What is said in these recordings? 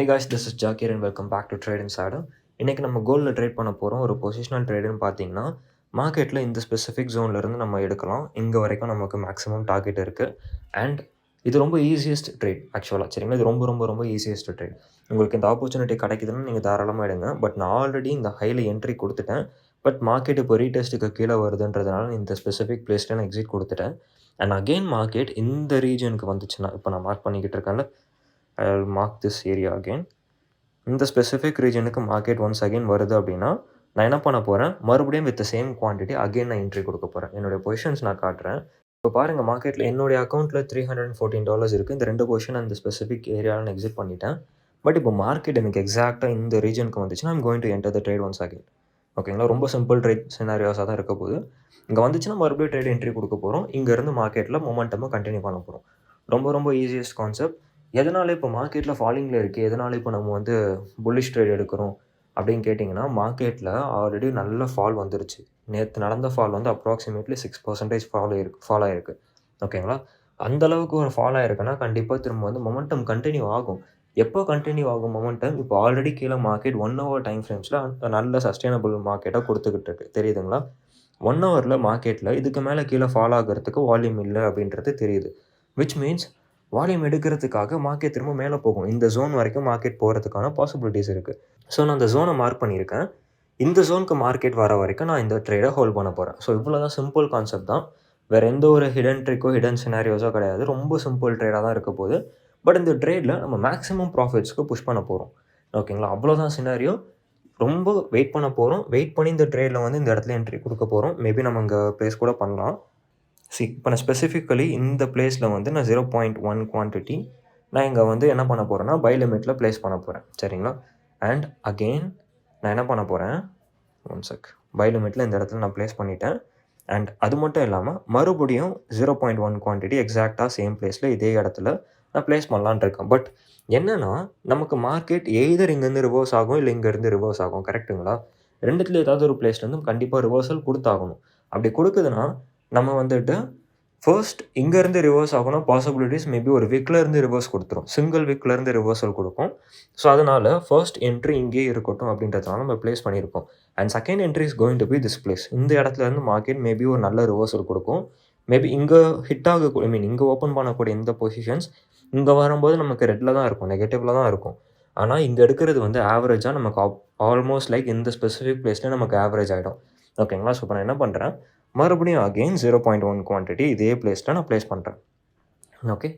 Hey guys this is Zakir and welcome back to trade in சாடு இன்றைக்கி நம்ம கோல்டில் trade பண்ண போகிறோம் ஒரு பொசிஷனல் ட்ரேடுன்னு பார்த்தீங்கன்னா மார்க்கெட்டில் இந்த ஸ்பெசிஃபிக் இருந்து நம்ம எடுக்கலாம். இங்கே வரைக்கும் நமக்கு மேக்ஸிமம் டார்கெட் இருக்குது அண்ட் இது ரொம்ப ஈஸியஸ்ட் ட்ரேட் ஆக்சுவலாக சரிங்களா? இது ரொம்ப ரொம்ப ரொம்ப ஈஸியஸ்ட் ட்ரேட் உங்களுக்கு இந்த ஆப்பர்ச்சுனிட்டி கிடைக்குதுன்னு நீங்கள் தாராளமாக எடுங்க. பட் நான் ஆல்ரெடி இந்த ஹையில் என்ட்ரி கொடுத்துட்டேன். பட் மார்க்கெட் இப்போ ரீடெஸ்ட்டுக்கு கீழே வருதுன்றதுனால இந்த ஸ்பெசிஃபிக் பிளேஸில் நான் எக்ஸிட் கொடுத்துட்டேன். அண்ட் அகெயின் மார்க்கெட் இந்த ரீஜனுக்கு வந்துச்சுன்னா இப்போ நான் மார்க் பண்ணிக்கிட்டு இருக்கேன்ல I mark this area again இந்த ஸ்பெசிஃபிக் ரீஜனுக்கு மார்க்கெட் ஒன்ஸ் அகெயின் வருது அப்படின்னா நான் என்ன பண்ண போகிறேன் மறுபடியும் வித் சேம் குவான்டிட்டி அகெயின் நான் என்ட்ரி கொடுக்க போகிறேன் என்னுடைய பொசிஷன்ஸ் நான் காட்டுறேன். இப்போ பாருங்கள் மார்க்கெட்டில் என்னுடைய அக்கௌண்ட்டில் three hundred and fourteen dollars இருக்குது இந்த ரெண்டு பொசிஷன் அந்த ஸ்பெசிஃபிக் ஏரியாவில் நான் எக்ஸிட் பண்ணிட்டேன். பட் இப்போ மார்க்கெட் எனக்கு எக்ஸாக்டாக இந்த ரீஜனுக்கு வந்துச்சுன்னா I'm going to enter the trade once again ஓகேங்களா ரொம்ப சிம்பிள் ட்ரேட் சினாரியோஸாக தான் இருக்க போகுது. இங்கே வந்துச்சுன்னா மறுபடியும் ட்ரேட் என்ட்ரி கொடுக்க போகிறோம் இங்கேருந்து மார்க்கெட்டில் மொமெண்டமாக கண்டினியூ பண்ண போகிறோம் ரொம்ப ரொம்ப ஈஸியஸ்ட் கான்செப்ட் எதனால் இப்போ மார்க்கெட்டில் ஃபாலிங்கில் இருக்குது எதனால் இப்போ நம்ம வந்து புல்லிஷ் ட்ரேட் எடுக்கிறோம்? அப்படின்னு கேட்டிங்கன்னா மார்க்கெட்டில் ஆல்ரெடி நல்ல ஃபால் வந்துருச்சு. நேற்று நடந்த ஃபால் வந்து அப்ராக்சிமேட்லி சிக்ஸ் பர்சன்டேஜ் ஃபால் இருக்கு ஃபால் ஆகிருக்கு ஓகேங்களா அந்த அளவுக்கு ஒரு ஃபால் ஆகிருக்குன்னா கண்டிப்பாக திரும்ப வந்து மொமெண்டம் கண்டினியூ ஆகும். எப்போ கண்டினியூ ஆகும் மொமெண்டம் இப்போ ஆல்ரெடி கீழே மார்க்கெட் ஒன் ஹவர் டைம் ஃப்ரேம்ஸில் நல்ல சஸ்டைனபிள் மார்க்கெட்டாக கொடுத்துக்கிட்டு இருக்கு. தெரியுதுங்களா? ஒன் ஹவரில் மார்க்கெட்டில் இதுக்கு மேலே கீழே ஃபால் ஆகிறதுக்கு வால்யூம் இல்லை அப்படின்றது தெரியுது. விச் மீன்ஸ் வால்யூம் எடுக்கிறதுக்காக மார்க்கெட் திரும்ப மேலே போகும். இந்த ஜோன் வரைக்கும் மார்க்கெட் போகிறதுக்கான பாசிபிலிட்டிஸ் இருக்குது ஸோ நான் அந்த ஜோனை மார்க் பண்ணியிருக்கேன். இந்த ஜோனுக்கு மார்க்கெட் வர வரைக்கும் நான் இந்த ட்ரேடை ஹோல்ட் பண்ண போகிறேன் ஸோ இவ்வளோ தான் சிம்பிள் கான்செப்ட் தான். வேறு எந்த ஒரு ஹிடன் ட்ரிக்கோ ஹிடன் சினாரியோஸோ கிடையாது. ரொம்ப சிம்பிள் ட்ரேடாக தான் இருக்க போகுது. பட் இந்த ட்ரேடில் நம்ம மேக்ஸிமம் ப்ராஃபிட்ஸ்க்கு புஷ் பண்ண போகிறோம் ஓகேங்களா அவ்வளோதான் சினாரியோ ரொம்ப வெயிட் பண்ண போகிறோம் வெயிட் பண்ணி இந்த ட்ரேடில் வந்து இந்த இடத்துல என்ட்ரி கொடுக்க போகிறோம் மேபி நம்ம இங்கே ப்ளேஸ் கூட பண்ணலாம். சி இப்போ நான் ஸ்பெசிஃபிக்கலி இந்த பிளேஸில் வந்து நான் ஜீரோ பாயிண்ட் ஒன் குவான்டிட்டி நான் இங்கே வந்து என்ன பண்ண போகிறேன்னா பை லிமிட்டில் ப்ளேஸ் பண்ண போகிறேன் சரிங்களா? அண்ட் அகெயின் நான் என்ன பண்ண போகிறேன் ஒன் செக் பை லிமிட்டில் இந்த இடத்துல நான் ப்ளேஸ் பண்ணிட்டேன். அண்ட் அது மட்டும் இல்லாமல் மறுபடியும் ஜீரோ பாயிண்ட் ஒன் குவான்டிட்டி எக்ஸாக்டாக சேம் பிளேஸில் இதே இடத்துல நான் ப்ளேஸ் பண்ணலான் இருக்கேன். பட் என்னென்னா நமக்கு மார்க்கெட் எய்தர் இங்கேருந்து ரிவர்ஸ் ஆகும் இல்லை இங்கேருந்து ரிவர்ஸ் ஆகும். கரெக்ட்டுங்களா ரெண்டுத்துல ஏதாவது ஒரு பிளேஸ்லேருந்து கண்டிப்பாக ரிவர்சல் கொடுத்தாகணும். அப்படி கொடுக்குதுன்னா நம்ம வந்துட்டு ஃபர்ஸ்ட் இங்கேருந்து ரிவர்ஸ் ஆகணும். பாசிபிலிட்டிஸ் மேபி ஒரு வீக்லேருந்து ரிவர்ஸ் கொடுத்துரும். சிங்கிள் வீக்லேருந்து ரிவர்சல் கொடுக்கும். ஸோ அதனால் ஃபர்ஸ்ட் என்ட்ரி இங்கேயே இருக்கட்டும் அப்படின்றதுனால நம்ம ப்ளேஸ் பண்ணியிருக்கோம் and second entry is going to be this place இந்த இடத்துல இருந்து மார்க்கெட் மேபி ஒரு நல்ல ரிவர்சல் கொடுக்கும். மேபி இங்கே ஹிட் ஆக ஐ மீன் இங்கே ஓப்பன் பண்ணக்கூடிய இந்த பொசிஷன்ஸ் இங்கே வரும்போது நமக்கு ரெட்டில் தான் இருக்கும். நெகட்டிவில் தான் இருக்கும். ஆனால் இங்கே எடுக்கிறது வந்து ஆவரேஜாக நமக்கு ஆல்மோஸ்ட் லைக் இந்த ஸ்பெசிஃபிக் பிளேஸ்லேயே நமக்கு ஆவரேஜ் ஆகிடும் ஓகேங்களா ஸோ இப்போ நான் என்ன பண்ணுறேன் மறுபடியும் again zero point one quantity இதே பிளேஸில் நான் ப்ளேஸ் பண்ணுறேன் ஓகே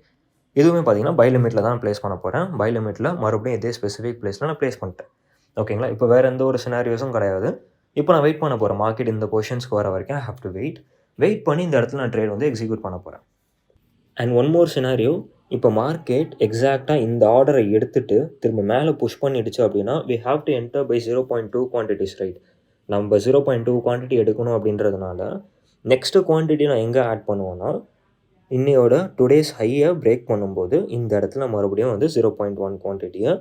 இதுவுமே பார்த்தீங்கன்னா பை லிமிட்டில் தான் ப்ளேஸ் பண்ண போகிறேன் பை லிமிட்டில் மறுபடியும் இதே ஸ்பெசிஃபிக் பிளேஸில் நான் ப்ளேஸ் பண்ணிட்டேன். ஓகேங்களா இப்போ வேறு எந்த ஒரு சினாரியோஸும் கிடையாது. இப்போ நான் வெயிட் பண்ண போகிறேன் மார்க்கெட் இந்த பொசிஷன்ஸ்க்கு வர வரைக்கும் I have to wait wait பண்ணி இந்த இடத்துல நான் ட்ரேட் வந்து எக்ஸிக்யூட் பண்ண போகிறேன் அண்ட் ஒன் மோர் சினாரியோ இப்போ மார்க்கெட் எக்ஸாக்டாக இந்த ஆர்டரை எடுத்துகிட்டு திரும்ப மேலே புஷ் பண்ணிடுச்சு அப்படின்னா we have to enter buy zero point two quantities right நம்ம ஜீரோ பாயிண்ட் டூ குவான்டிட்டி எடுக்கணும் அப்படின்றதுனால நெக்ஸ்ட்டு குவான்டிட்டி நான் எங்கே ஆட் பண்ணுவேன்னா இன்னையோட டுடேஸ் ஹையை பிரேக் பண்ணும்போது இந்த இடத்துல மறுபடியும் வந்து ஜீரோ பாயிண்ட் ஒன் குவான்டிட்டியை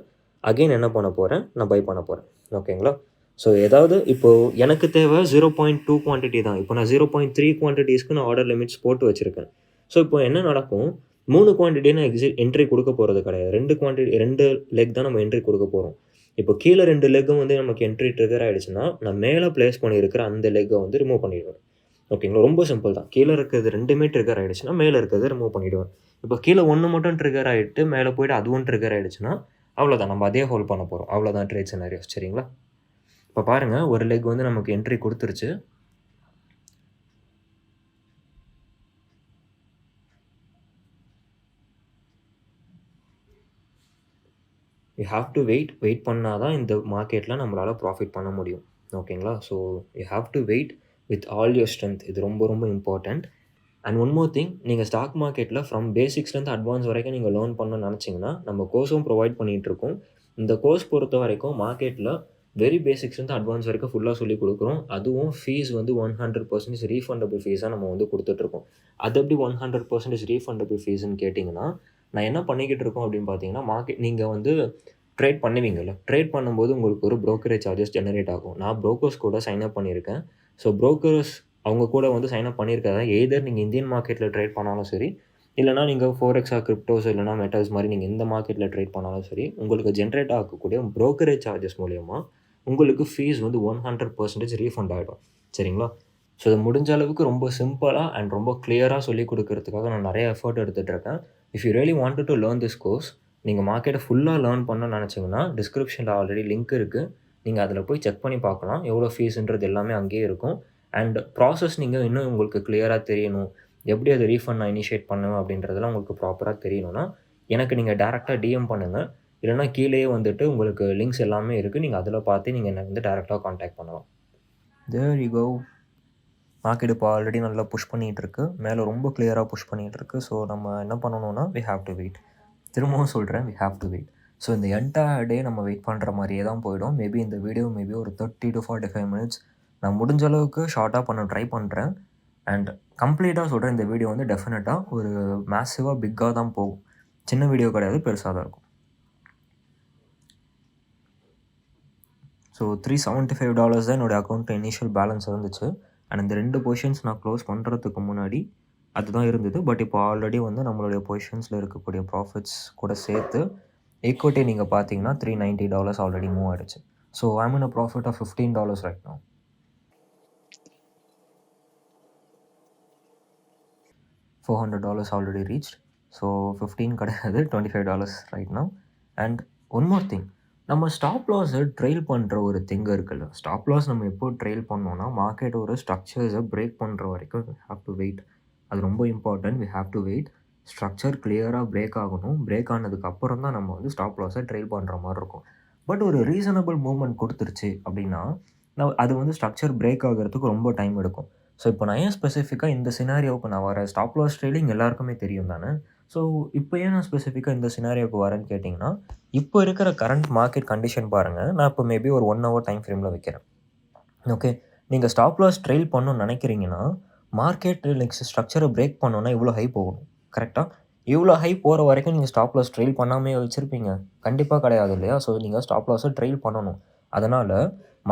அகெயின் என்ன பண்ண போகிறேன் நான் பை பண்ண போகிறேன் ஓகேங்களா ஸோ ஏதாவது இப்போது எனக்கு தேவை ஜீரோ பாயிண்ட் டூ குவான்டிட்டி தான். இப்போ நான் ஜீரோ பாயிண்ட் த்ரீ குவான்டிட்டிஸ்க்கு நான் ஆர்டர் லிமிட்ஸ் போட்டு வச்சுருக்கேன். ஸோ இப்போ என்ன நடக்கும்? மூணு குவான்டிட்டி நான் எக்ஸி என்ட்ரி கொடுக்க போகிறது கிடையாது. ரெண்டு குவான்டிட்டி ரெண்டு லெக் தான் நம்ம என்ட்ரி கொடுக்க போகிறோம் இப்போ கீழே ரெண்டு லெக்கும் வந்து நமக்கு என்ட்ரி ட்ரிகர் ஆகிடுச்சுன்னா நான் மேலே ப்ளேஸ் பண்ணியிருக்கிற அந்த லெக்கை வந்து ரிமூவ் பண்ணிடுவேன். ஓகேங்களா ரொம்ப சிம்பிள் தான். கீழே இருக்கிறது ரெண்டுமே ட்ரிகர் ஆகிடுச்சுன்னா மேலே இருக்கிறத ரிமூவ் பண்ணிவிடுவேன் இப்போ கீழே ஒன்று மட்டும் ட்ரிகர் ஆகிட்டு மேலே போயிட்டு அதுவும் ட்ரிகர் ஆகிடுச்சுன்னா அவ்வளோதான் நம்ம அதே ஹோல்ட் பண்ண போகிறோம் அவ்வளோதான் ட்ரேட் சினாரியோ சரிங்களா? இப்போ பாருங்கள் ஒரு லெக் வந்து நமக்கு என்ட்ரி கொடுத்துருச்சு. You have to wait wait பண்ணால் தான் இந்த மார்க்கெட்டில் நம்மளால் ப்ராஃபிட் பண்ண முடியும். ஓகேங்களா so you have to wait with all your strength இது ரொம்ப ரொம்ப important and one more thing நீங்கள் ஸ்டாக் மார்க்கெட்டில் ஃப்ரம் பேசிக்ஸ்லேருந்து அட்வான்ஸ் வரைக்கும் நீங்கள் லேர்ன் பண்ணணும்னு நினச்சிங்கன்னா நம்ம கோர்ஸும் ப்ரொவைட் பண்ணிகிட்ருக்கோம் இந்த கோர்ஸ் பொறுத்த வரைக்கும் மார்க்கெட்டில் வெரி பேசிக்ஸ்லேருந்து அட்வான்ஸ் வரைக்கும் ஃபுல்லாக சொல்லி கொடுக்குறோம். அதுவும் ஃபீஸ் வந்து ஒன் ஹண்ட்ரட் பர்சன்டேஜ் ரீஃபண்டபிள் ஃபீஸாக நம்ம வந்து கொடுத்துட்ருக்கோம் அது எப்படி ஒன் ஹண்ட்ரட் பர்சன்டேஜ் ரீஃபண்டபிள் ஃபீஸ்ன்னு கேட்டிங்கன்னா நான் என்ன பண்ணிக்கிட்டு இருக்கோம் அப்படின்னு பார்த்தீங்கன்னா மார்க்கெட் நீங்கள் வந்து ட்ரேட் பண்ணுவீங்கள்ல ட்ரேட் பண்ணும்போது உங்களுக்கு ஒரு ப்ரோக்கரேஜ் சார்ஜஸ் ஜெனரேட் ஆகும். நான் ப்ரோக்கர்ஸ் கூட சைன் அப் பண்ணியிருக்கேன். ஸோ ப்ரோக்கர்ஸ் அவங்க கூட வந்து சைன் அப் பண்ணியிருக்காங்க எய்தர் நீங்கள் இந்தியன் மார்க்கெட்டில் ட்ரேட் பண்ணாலும் சரி இல்லைனா நீங்கள் ஃபோரெக்ஸா கிரிப்டோஸ் இல்லைனா மெட்டல்ஸ் மாதிரி நீங்கள் எந்த மார்க்கெட்டில் ட்ரேட் பண்ணாலும் சரி உங்களுக்கு ஜென்ரேட் ஆகக்கூடிய ப்ரோக்கரேஜ் சார்ஜஸ் மூலயமா உங்களுக்கு ஃபீஸ் வந்து ஒன் ஹண்ட்ரட் பர்சன்டேஜ் ரீஃபண்ட் ஆகிடும் சரிங்களா? ஸோ இது முடிஞ்ச அளவுக்கு ரொம்ப சிம்பிளாக அண்ட் ரொம்ப கிளியராக சொல்லிக் கொடுக்கறதுக்காக நான் நிறைய எஃபர்ட் எடுத்துகிட்டு இருக்கேன். If you really want to learn this course நீங்கள் மார்க்கெட்டை ஃபுல்லாக லேர்ன் பண்ணணும்னு நினச்சிங்கன்னா டிஸ்கிரிப்ஷனில் ஆல்ரெடி லிங்க் இருக்குது நீங்கள் அதில் போய் செக் பண்ணி பார்க்கலாம். எவ்வளோ ஃபீஸுன்றது எல்லாமே அங்கேயே இருக்கும். அண்ட் ப்ராசஸ் நீங்கள் இன்னும் உங்களுக்கு கிளியராக தெரியணும். எப்படி அதை ரீஃபண்ட் நான் இனிஷியேட் பண்ணுவேன் அப்படின்றதெல்லாம் உங்களுக்கு ப்ராப்பராக தெரியணும்னா எனக்கு நீங்கள் டேரெக்டாக டிஎம் பண்ணுங்கள் இல்லைனா கீழேயே வந்துட்டு உங்களுக்கு லிங்க்ஸ் எல்லாமே இருக்குது நீங்கள் அதில் பார்த்து நீங்கள் என்னை வந்து டேரெக்டாக காண்டாக்ட் பண்ணலாம். தேர் யூ கோ மார்க்கெட் இப்போ ஆல்ரெடி நல்லா புஷ் பண்ணிகிட்டுருக்கு மேலே ரொம்ப கிளியராக புஷ் பண்ணிகிட்டுருக்கு ஸோ நம்ம என்ன பண்ணணும்னா வி ஹாவ் டு வெயிட் திரும்பவும் சொல்கிறேன் we have to wait so இந்த என்டையர் டே நம்ம வெயிட் பண்ணுற மாதிரியே தான் போயிடும். மேபி இந்த வீடியோ மேபி ஒரு thirty to forty five minutes நான் முடிஞ்ச அளவுக்கு ஷார்ட்டாக பண்ண ட்ரை பண்ணுறேன் அண்ட் கம்ப்ளீட்டாக சொல்கிறேன் இந்த வீடியோ வந்து டெஃபினட்டாக ஒரு மேசிவாக பிக்காக தான் போகும். சின்ன வீடியோ கிடையாது பெருசாக தான் இருக்கும். So three seventy five dollars தான் என்னோடய அக்கௌண்ட்டில் இனிஷியல் பேலன்ஸ் இருந்துச்சு. அண்ட் இந்த ரெண்டு பொசிஷன்ஸ் நான் க்ளோஸ் பண்ணுறதுக்கு முன்னாடி அதுதான் இருந்தது. பட் இப்போ ஆல்ரெடி வந்து நம்மளுடைய பொசிஷன்ஸில் இருக்கக்கூடிய ப்ராஃபிட்ஸ் கூட சேர்த்து ஈக்குவிட்டி நீங்கள் பார்த்தீங்கன்னா three ninety dollars already move ஆகிடுச்சு so I'm in a profit of fifteen dollars right no four hundred dollars already reach so fifteen கிடையாது twenty five dollars right no and one more thing நம்ம stop லாஸை trail பண்ணுற ஒரு திங்க இருக்குல்ல. Stop loss நம்ம எப்போ ட்ரெயில் பண்ணோன்னா மார்க்கெட் ஒரு ஸ்ட்ரக்சர்ஸை பிரேக் பண்ணுற வரைக்கும் வி ஹாவ் டு வெயிட் அது ரொம்ப important we have to wait structure கிளியராக பிரேக் ஆகணும். பிரேக் ஆனதுக்கு அப்புறம் தான் நம்ம வந்து ஸ்டாப் லாஸை ட்ரெயில் பண்ணுற மாதிரி இருக்கும். பட் ஒரு ரீசனபிள் மூவ்மெண்ட் கொடுத்துருச்சு அப்படின்னா நான் அது வந்து ஸ்ட்ரக்சர் பிரேக் ஆகிறதுக்கு ரொம்ப டைம் எடுக்கும். ஸோ இப்போ நான் ஏன் ஸ்பெசிஃபிக்காக இந்த சினாரியோவுக்கு நான் வரேன்? ஸ்டாப் லாஸ் ட்ரெயிலிங் எல்லாருக்குமே தெரியும் தானே? ஸோ இப்போ ஏன் நான் ஸ்பெசிஃபிக்காக இந்த சினாரியோக்கு வரேன்னு கேட்டிங்கன்னா இப்போ இருக்கிற கரண்ட் மார்க்கெட் கண்டிஷன் பாருங்கள் நான் இப்போ மேபி ஒரு ஒன் ஹவர் டைம் ஃப்ரேமில் வைக்கிறேன். ஓகே நீங்கள் ஸ்டாப் லாஸ் ட்ரெயில் பண்ணணும்னு நினைக்கிறீங்கன்னா மார்க்கெட் நெக்ஸ்ட் ஸ்ட்ரக்சரை பிரேக் பண்ணோன்னா இவ்வளோ ஹை போகணும். கரெக்டாக இவ்வளோ ஹை போகிற வரைக்கும் நீங்கள் ஸ்டாப் லாஸ் ட்ரெயில் பண்ணாமே வச்சுருப்பீங்க. கண்டிப்பாக கிடையாது இல்லையா? ஸோ நீங்கள் ஸ்டாப் லாஸை ட்ரெயில் பண்ணணும். அதனால்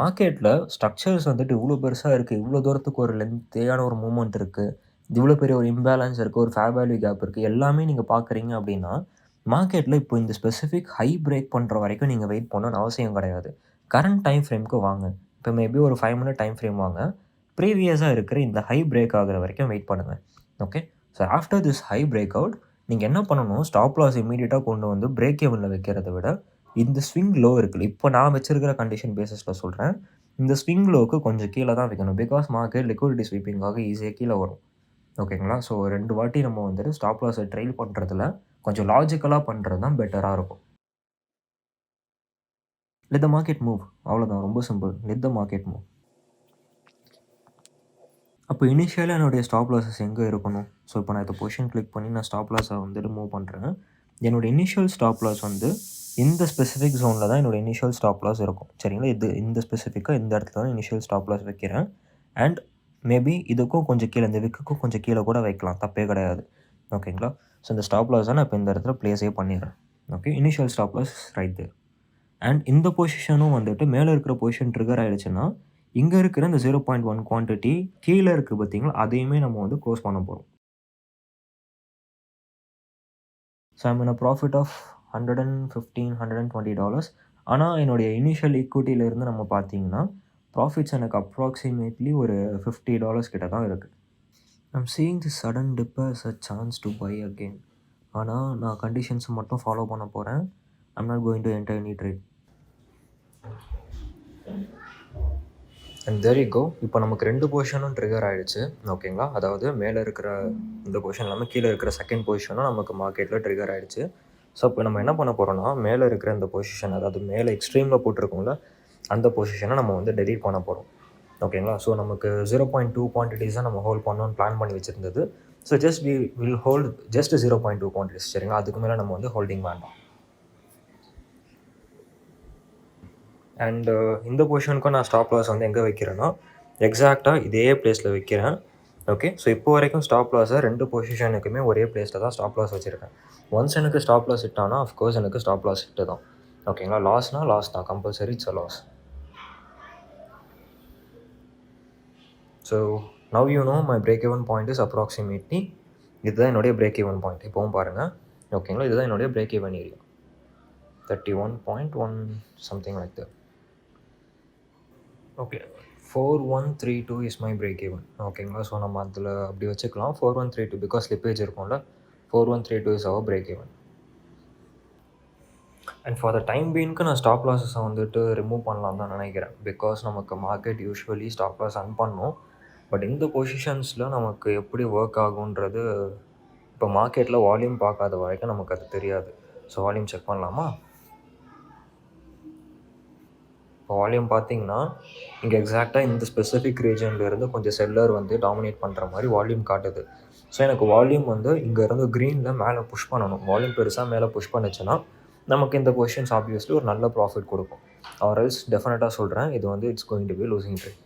மார்க்கெட்டில் ஸ்ட்ரக்சர்ஸ் வந்துட்டு இவ்வளோ பெருசாக இருக்குது இவ்வளோ தூரத்துக்கு ஒரு லென்த்தேயான ஒரு மூமெண்ட் இருக்குது இவ்வளோ பெரிய ஒரு இம்பேலன்ஸ் இருக்குது ஒரு ஃபேர் வேல்யூ கேப் இருக்குது எல்லாமே நீங்கள் பார்க்குறீங்க அப்படின்னா மார்க்கெட்டில் இப்போ இந்த ஸ்பெசிஃபிக் ஹை பிரேக் பண்ணுற வரைக்கும் நீங்கள் வெயிட் பண்ணணும்னு அவசியம் கிடையாது. கரண்ட் டைம் ஃப்ரேம்க்கு வாங்க. இப்போ மேபி ஒரு ஃபைவ் மினிட் டைம் ஃப்ரேம் வாங்க. ப்ரீவியஸாக இருக்கிற இந்த ஹை பிரேக் ஆகிற வரைக்கும் வெயிட் பண்ணுங்கள் okay so after this high break out நீங்கள் என்ன பண்ணணும்? ஸ்டாப் லாஸ் இமீடியட்டாக கொண்டு வந்து பிரேக் எவனில் வைக்கிறத விட இந்த ஸ்விங் லோ இருக்குல்ல இப்போ நான் வச்சுருக்கிற கண்டிஷன் பேசிஸில் சொல்கிறேன் இந்த ஸ்விங் லோவுக்கு கொஞ்சம் கீழே தான் வைக்கணும் பிகாஸ் மார்க்கெட் லிக்விடிட்டி ஸ்வீப்பிங்காக ஈஸியாக கீழே வரும். ஓகேங்களா? ஸோ ரெண்டு வாட்டி நம்ம வந்துட்டு ஸ்டாப் லாஸை ட்ரைல் பண்ணுறதுல கொஞ்சம் லாஜிக்கலாக பண்ணுறது தான் பெட்டராக இருக்கும். லெட் த மார்க்கெட் மூவ் அவ்வளோதான் ரொம்ப simple let the market move அப்போ இனிஷியலாக என்னுடைய ஸ்டாப் லாஸஸ் எங்கே இருக்கணும்? ஸோ இப்போ நான் இந்த பொசிஷன் கிளிக் பண்ணி நான் ஸ்டாப் லாஸை வந்துட்டு மூவ் பண்ணுறேன் என்னோடய இனிஷியல் ஸ்டாப் லாஸ் வந்து இந்த ஸ்பெசிஃபிக் ஜோனில் தான் என்னோடய இனிஷியல் ஸ்டாப் லாஸ் இருக்கும். சரிங்களா? இது இந்த ஸ்பெசிஃபிக்காக இந்த இடத்துல தான் இனிஷியல் ஸ்டாப் லாஸ் வைக்கிறேன். அண்ட் மேபி இதுக்கும் கொஞ்சம் கீழே இந்த விக்குக்கும் கொஞ்சம் கீழே கூட வைக்கலாம். தப்பே கிடையாது. ஓகேங்களா ஸோ இந்த ஸ்டாப் லாஸ் நான் இப்போ இந்த இடத்துல ப்ளேஸே பண்ணிடுறேன். Okay initial stop loss right there and இந்த பொசிஷனும் வந்துட்டு மேலே இருக்கிற பொசிஷன் ட்ரிகர் ஆகிடுச்சுன்னா இங்கே இருக்கிற இந்த ஜீரோ பாயிண்ட் ஒன் குவான்டிட்டி கீழே இருக்குது பார்த்தீங்களா? அதையுமே நம்ம வந்து க்ளோஸ் பண்ண போகிறோம் so I'm in a profit of hundred and fifteen hundred and twenty dollars ஆனால் என்னுடைய இனிஷியல் ஈக்குவிட்டியிலேருந்து நம்ம பார்த்தீங்கன்னா ப்ராஃபிட்ஸ் எனக்கு அப்ராக்சிமேட்லி ஒரு ஃபிஃப்டி டாலர்ஸ் கிட்ட தான் இருக்குது I'm seeing the sudden dip as a chance to buy again ஆனால் நான் கண்டிஷன்ஸை மட்டும் ஃபாலோ பண்ண போகிறேன் I'm not going to enter any trade and there go இப்போ நமக்கு ரெண்டு பொசிஷனும் ட்ரிகர் ஆகிடுச்சு ஓகேங்களா அதாவது மேலே இருக்கிற இந்த பொசிஷன் இல்லாமல் கீழே இருக்கிற செகண்ட் பொசிஷனும் நமக்கு மார்க்கெட்டில் ட்ரிகர் ஆகிடுச்சு ஸோ இப்போ நம்ம என்ன பண்ண போகிறோம்னா மேலே இருக்கிற இந்த பொசிஷன் அதாவது மேலே எக்ஸ்ட்ரீமில் போட்டிருக்கோம்ல அந்த பொசிஷனை நம்ம வந்து டெலீட் பண்ண போகிறோம் ஓகேங்களா ஸோ நமக்கு ஜீரோ பாயிண்ட் டூ குவான்டிட்டிஸ் தான் நம்ம ஹோல்ட் பண்ணணும்னு பிளான் பண்ணி வச்சுருந்தது. So just we will hold just zero point two quantities சரிங்களா? அதுக்கு மேலே நம்ம வந்து ஹோல்டிங் வேண்டாம். அண்டு uh, இந்த பொசிஷனுக்கும் நான் ஸ்டாப் லாஸ் வந்து எங்கே வைக்கிறேன்னா எக்ஸாக்டாக இதே பிளேஸில் வைக்கிறேன். ஓகே ஸோ இப்போ வரைக்கும் ஸ்டாப் லாஸை ரெண்டு பொசிஷனுக்குமே ஒரே பிளேஸில் தான் ஸ்டாப் லாஸ் வச்சுருக்கேன். ஒன்ஸ் எனக்கு ஸ்டாப் லாஸ் இட்டானா ஆனால் அஃப்கோர்ஸ் எனக்கு ஸ்டாப் லாஸ் இட்டு தான். ஓகேங்களா லாஸ்னால் லாஸ் தான். Compulsory it's a loss so now you know my break even point is approximately இதுதான் என்னுடைய பிரேக் ஈவன் பாயிண்ட் இப்போவும் பாருங்கள் ஓகேங்களா இதுதான் என்னுடைய break even area thirty one point one something like that okay four one three two is my break even ஓகேங்களா so நம்ம அதில் அப்படி வச்சுக்கலாம். Four one three two because slippage இருக்கும்ல. Four one three two is our break even and for the time பீனுக்கு நான் stop லாஸஸை வந்துட்டு remove பண்ணலாம் தான் நினைக்கிறேன். பிகாஸ் நமக்கு market usually stop loss hunt பண்ணும். பட் இந்த பொசிஷன்ஸில் நமக்கு எப்படி ஒர்க் ஆகுன்றது இப்போ மார்க்கெட்டில் வால்யூம் பார்க்காத வரைக்கும் நமக்கு அது தெரியாது. ஸோ வால்யூம் செக் பண்ணலாமா? இப்போ வால்யூம் பார்த்தீங்கன்னா இங்கே எக்ஸாக்டாக இந்த ஸ்பெசிஃபிக் ரீஜன்லேருந்து கொஞ்சம் செல்லர் வந்து டாமினேட் பண்ணுற மாதிரி வால்யூம் காட்டுது. ஸோ எனக்கு வால்யூம் வந்து இங்கேருந்து க்ரீனில் மேலே புஷ் பண்ணணும். வால்யூம் பெருசாக மேலே புஷ் பண்ணுச்சுன்னா நமக்கு இந்த கொஷின்ஸ் ஆப்வியஸ்லி ஒரு நல்ல ப்ராஃபிட் கொடுக்கும். அவர் எல்ஸ் டெஃபினட்டாக சொல்கிறேன் இது வந்து it's going to be losing trade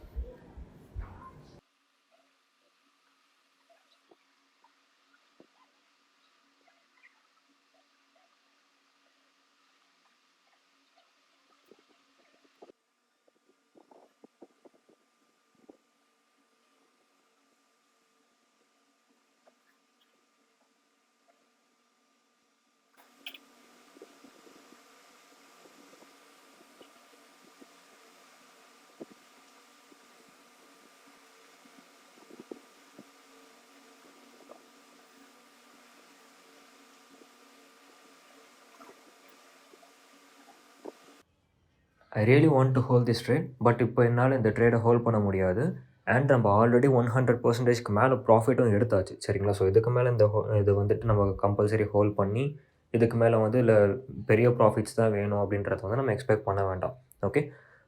I really want to hold this trade but இப்போ என்னால் இந்த ட்ரேடை ஹோல்ட் பண்ண முடியாது. அண்ட் நம்ம ஆல்ரெடி ஒன் ஹண்ட்ரட் பர்சன்டேஜ்க்கு மேலே ப்ராஃபிட்டும் எடுத்தாச்சு. சரிங்களா? ஸோ இதுக்கு மேலே இந்த இது வந்துட்டு நம்ம கம்பல்சரி ஹோல்ட் பண்ணி இதுக்கு மேலே வந்து இல்லை பெரிய ப்ராஃபிட்ஸ் தான் வேணும் அப்படின்றத வந்து நம்ம எக்ஸ்பெக்ட் பண்ண வேண்டாம். ஓகே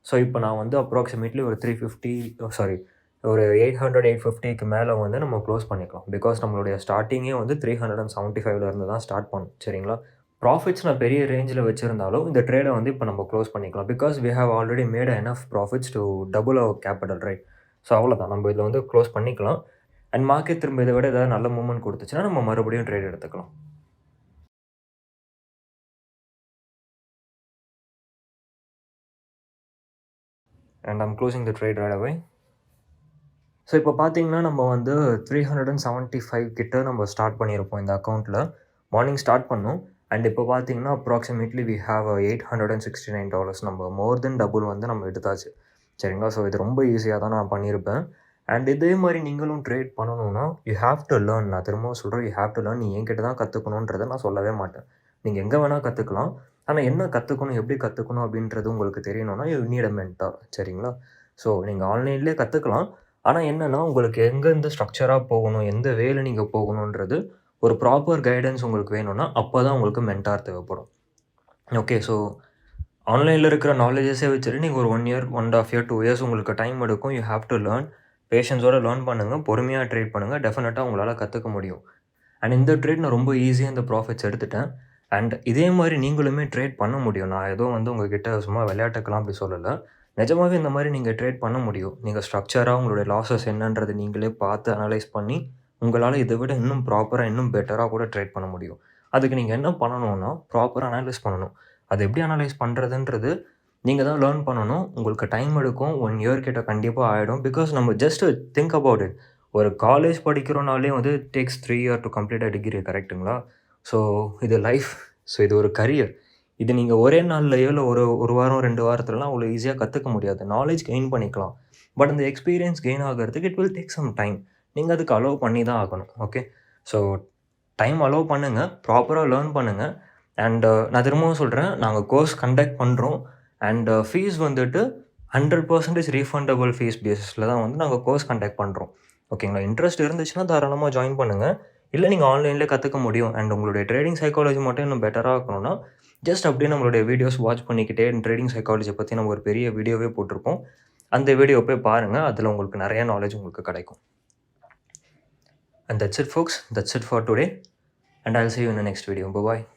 ஸோ இப்போ நான் வந்து அப்ராக்சிமேட்லி ஒரு த்ரீ ஃபிஃப்டி சாரி ஒரு எயிட் ஹண்ட்ரட் எயிட் ஃபிஃப்டிக்கு மேலே வந்து நம்ம க்ளோஸ் பண்ணிக்கலாம். பிகாஸ் நம்மளுடைய ஸ்டார்டிங்கே வந்து த்ரீ ஹண்ட்ரட் அண்ட் செவன்ட்டி ஃபைவ்ல இருந்து தான் ஸ்டார்ட் பண்ணும் சரிங்களா? ப்ராஃபிட்ஸ் நான் பெரிய ரேஞ்சில் வச்சுருந்தாலும் இந்த ட்ரேடை வந்து இப்போ நம்ம க்ளோஸ் பண்ணிக்கலாம். Because we have already made enough profits to double our capital right so அவ்வளோதான் நம்ம இதில் வந்து க்ளோஸ் பண்ணிக்கலாம். அண்ட் மார்க்கெட் திரும்ப இதை விட ஏதாவது நல்ல மூமெண்ட் கொடுத்துச்சுன்னா நம்ம மறுபடியும் ட்ரேட் எடுத்துக்கலாம். And I'm closing the trade right away. So இப்போ பார்த்தீங்கன்னா நம்ம வந்து three hundred and seventy five கிட்ட நம்ம ஸ்டார்ட் பண்ணியிருப்போம் இந்த அக்கௌண்ட்டில் மார்னிங் ஸ்டார்ட் பண்ணோம். அண்ட் இப்போ பார்த்தீங்கன்னா approximately we have eight hundred and sixty nine dollars நம்ம மோர் தென் டபுள் வந்து நம்ம எடுத்தாச்சு. சரிங்களா? ஸோ இது ரொம்ப ஈஸியாக தான் நான் பண்ணியிருப்பேன் அண்ட் இதே மாதிரி நீங்களும் ட்ரேட் பண்ணணும்னா யூ ஹாவ் டு லேர்ன் நான் திரும்பவும் சொல்கிறேன் யூ ஹாவ் டு லேர்ன் நீ என்கிட்ட தான் கற்றுக்கணுன்றதை நான் சொல்லவே மாட்டேன். நீங்கள் எங்கே வேணால் கற்றுக்கலாம் ஆனால் என்ன கற்றுக்கணும் எப்படி கற்றுக்கணும் அப்படின்றது உங்களுக்கு தெரியணும்னா யூ நீட் அ மென்டார் சரிங்களா? ஸோ நீங்கள் ஆன்லைன்லேயே கற்றுக்கலாம் ஆனால் என்னென்னா உங்களுக்கு எங்கேருந்து ஸ்ட்ரக்சராக போகணும் எந்த வேலை நீங்கள் போகணுன்றது ஒரு ப்ராப்பர் கைடன்ஸ் உங்களுக்கு வேணும்னா அப்போ தான் உங்களுக்கு மென்டார் தேவைப்படும். ஓகே ஸோ ஆன்லைனில் இருக்கிற நாலேஜஸே வச்சுட்டு நீங்கள் ஒரு one year one half year two years உங்களுக்கு டைம் எடுக்கும். யூ ஹாவ் டு லேர்ன் பேஷன்ஸோட லேர்ன் பண்ணுங்கள் பொறுமையாக ட்ரேட் பண்ணுங்கள் டெஃபினட்டாக உங்களால் கற்றுக்க முடியும். அண்ட் இந்த ட்ரேட் நான் ரொம்ப ஈஸியாக இந்த ப்ராஃபிட்ஸ் எடுத்துட்டேன். அண்ட் இதே மாதிரி நீங்களுமே ட்ரேட் பண்ண முடியும். நான் ஏதோ வந்து உங்ககிட்ட சும்மா விளையாட்டுக்கலாம் அப்படி சொல்லலை. நிஜமாகவே இந்த மாதிரி நீங்கள் ட்ரேட் பண்ண முடியும். நீங்கள் ஸ்ட்ரக்சராக உங்களுடைய லாஸஸ் என்னன்றது நீங்களே பார்த்து அனலைஸ் பண்ணி உங்களால் இதை விட இன்னும் ப்ராப்பராக இன்னும் பெட்டராக கூட ட்ரேட் பண்ண முடியும். அதுக்கு நீங்கள் என்ன பண்ணணும்னா ப்ராப்பராக அனலைஸ் பண்ணணும். அது எப்படி அனலைஸ் பண்ணுறதுன்றது நீங்கள் தான் லேர்ன் பண்ணணும். உங்களுக்கு டைம் எடுக்கும். ஒன் இயர் கிட்ட கண்டிப்பாக ஆகிடும் பிகாஸ் நம்ம ஜஸ்ட் திங்க் அபவுட் இட் ஒரு காலேஜ் படிக்கிறோனாலே வந்து takes three year to complete degree கரெக்ட்டுங்களா ஸோ இது லைஃப் ஸோ இது ஒரு கரியர் இது நீங்கள் ஒரே நாள்லையோ இல்லை ஒரு ஒரு வாரம் ரெண்டு வாரத்துலலாம் அவ்வளோ ஈஸியாக கற்றுக்க முடியாது. நாலேஜ் கெயின் பண்ணிக்கலாம். பட் அந்த எக்ஸ்பீரியன்ஸ் கெயின் ஆகிறதுக்கு it will take some time நீங்கள் அதுக்கு அலோவ் பண்ணி தான் ஆகணும் ஓகே ஸோ டைம் அலோவ் பண்ணுங்கள் ப்ராப்பராக லேர்ன் பண்ணுங்கள் அண்டு நான் திரும்பவும் சொல்கிறேன் நாங்கள் கோர்ஸ் கண்டக்ட் பண்ணுறோம் அண்டு ஃபீஸ் uh, வந்துட்டு ஹண்ட்ரட் பர்சன்டேஜ் ரீஃபண்டபுள் ஃபீஸ் பேஸிஸில் தான் வந்து நாங்கள் கோர்ஸ் கண்டக்ட் பண்ணுறோம் ஓகேங்களா இன்ட்ரெஸ்ட் இருந்துச்சுன்னா தாராளமாக ஜாயின் பண்ணுங்கள் இல்லை நீங்கள் ஆன்லைனில் கற்றுக்க முடியும். அண்ட் உங்களுடைய ட்ரேடிங் சைக்காலஜி மட்டும் இன்னும் பெட்டராக இருக்கணும்னா ஜஸ்ட் அப்படியே நம்மளுடைய வீடியோஸ் வாட்ச் பண்ணிக்கிட்டே ட்ரேடிங் சைக்காலஜி பற்றி நம்ம ஒரு பெரிய வீடியோவே போட்டிருப்போம். அந்த வீடியோ போய் பாருங்கள் அதில் உங்களுக்கு நிறைய நாலேஜ் உங்களுக்கு கிடைக்கும். And that's it, folks. That's it for today. And I'll see you in the next video. Bye bye.